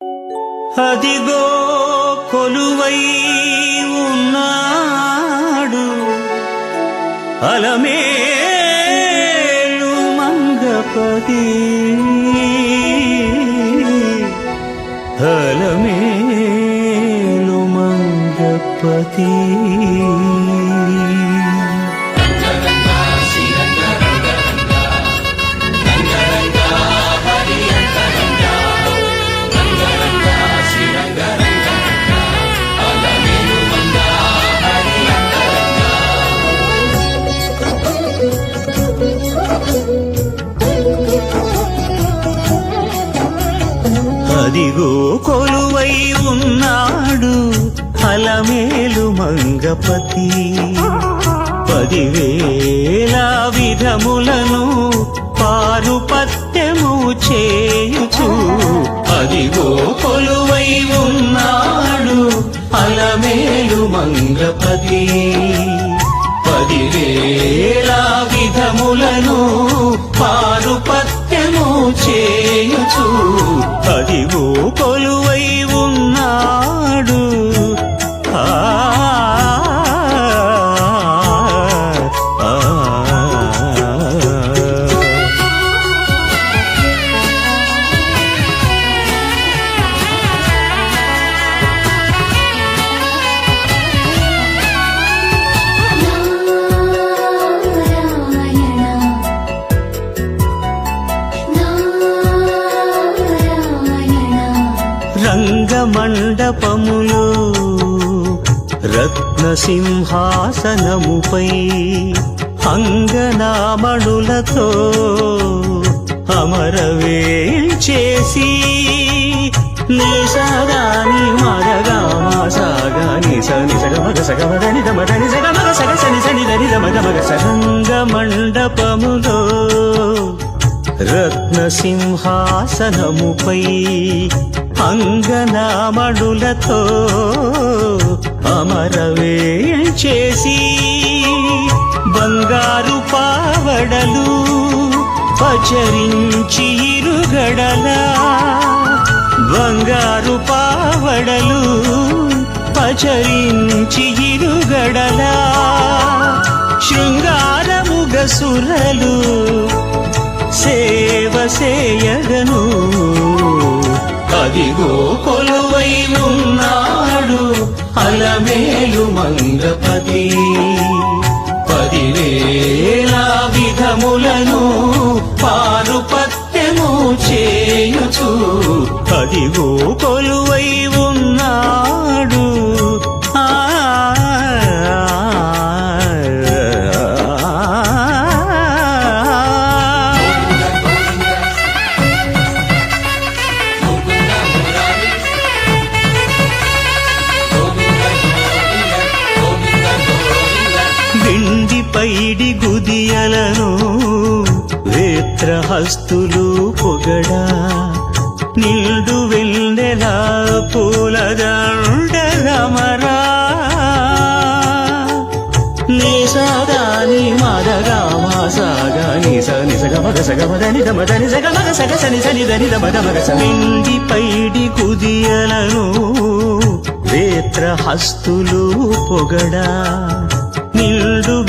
అదిగో కొలువై ఉన్నాడు అలమేలు మంగపతి. అలమేలు మంగపతి. అదిగో కొలువై ఉన్నాడు అలమేలు మంగపతి. పదివేల విధములను పారుపత్యము చేయుచు. అదిగో కొలువై ఉన్నాడు అలమేలు మంగపతి. పదివేల విధములను పారుపత్యము చే రంగమండపములో రత్నసింహాసనముపై అంగనామణులతో అమరవేల్ చేసి నిసగాని మరగా మాసాగాని సని సగ మగ సగ మదని దమదని సగ మగ సగ సని సని దని దమ దమగ సరంగ మండపములో రత్నసింహాసనముపై అంగనామణులతో అమరవేయం చేసి బంగారు పావడలు పచరించి ఇరుగడలా బంగారు పావడలు పచరించి ఇరుగడలా శృంగారముగసురలు మేలు మంగపతి. పదివేల విధములను పారుపత్యము చేయుచు. అదిగో కొలువై గుదియలను వేత్రహస్తులు పొగడా. నిండు పూలదండ రమరా నిసదాని మదగా మాసాగా నిస నిసగ మగ సగ మదని దమ దని సగ మగ సగ సని సని దని దమ దమగ స వెండి పైడి కుదియలను వేత్రహస్తులు పొగడా. నిల్డు